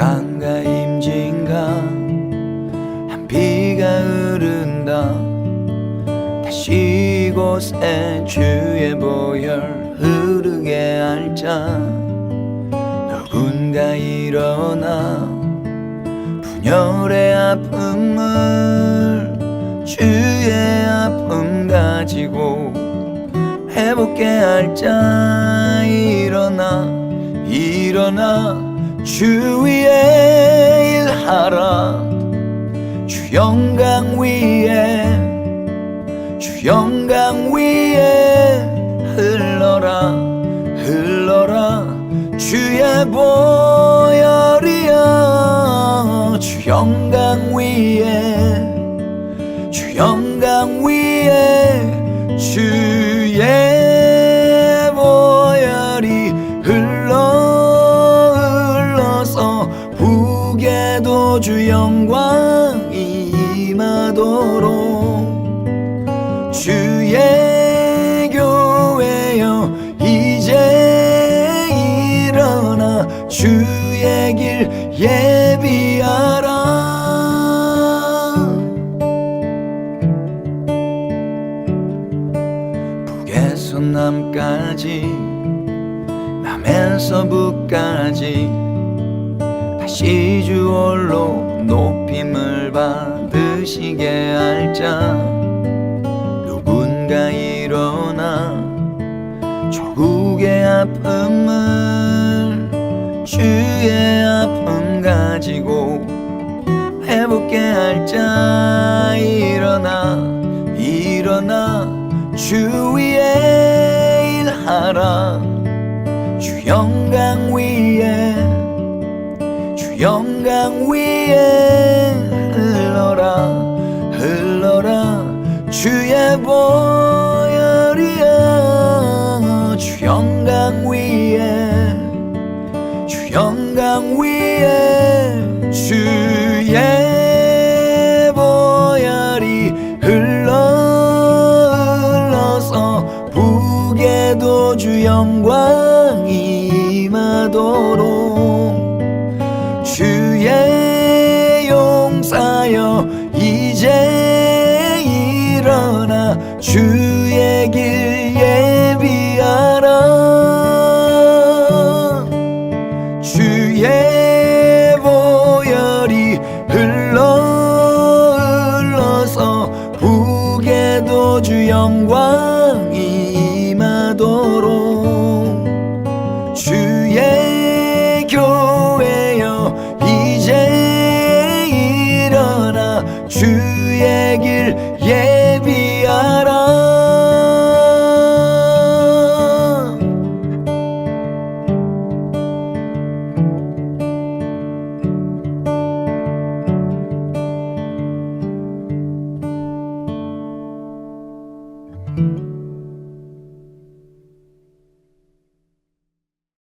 강가 임진가 한 비가 흐른다. 다시 이곳에 주의 보혈 흐르게 할 자. 누군가 일어나 분열의 아픔을 주의 아픔 가지고 회복게 할 자. 일어나 일어나 주 위에 주 영광 위에 주 영광 위에 흘러라 흘러라. 주의 보혈이여 주 영광 위에 주 영광 위에 주의 보혈이 흘러 흘러서 북에도 주 영광이 임하도록 주의 교회여 이제 일어나 주의 길 예비하라. 북에서 남까지 남에서 북까지 다시 주 홀로 높임을 받 으시게 할자. 누군가 일어나 조국의 아픔을 주의 아픔 가지고 회복게 할자. 일어나 일어나. 주 위에 일하라. 주 영광 위에 주 영광 위에 흘러라. 주의 보혈이여 주 영광 위에 주 영광 위에 주의 보혈이 흘러 흘러서 북에도 주 영광이 임하도록 일어나 주의 길 예비하라 주의 보혈이 흘러 흘러서 북에도 주 영광이 임하도록 주의 교회여 이제 일어나 주의 길 예.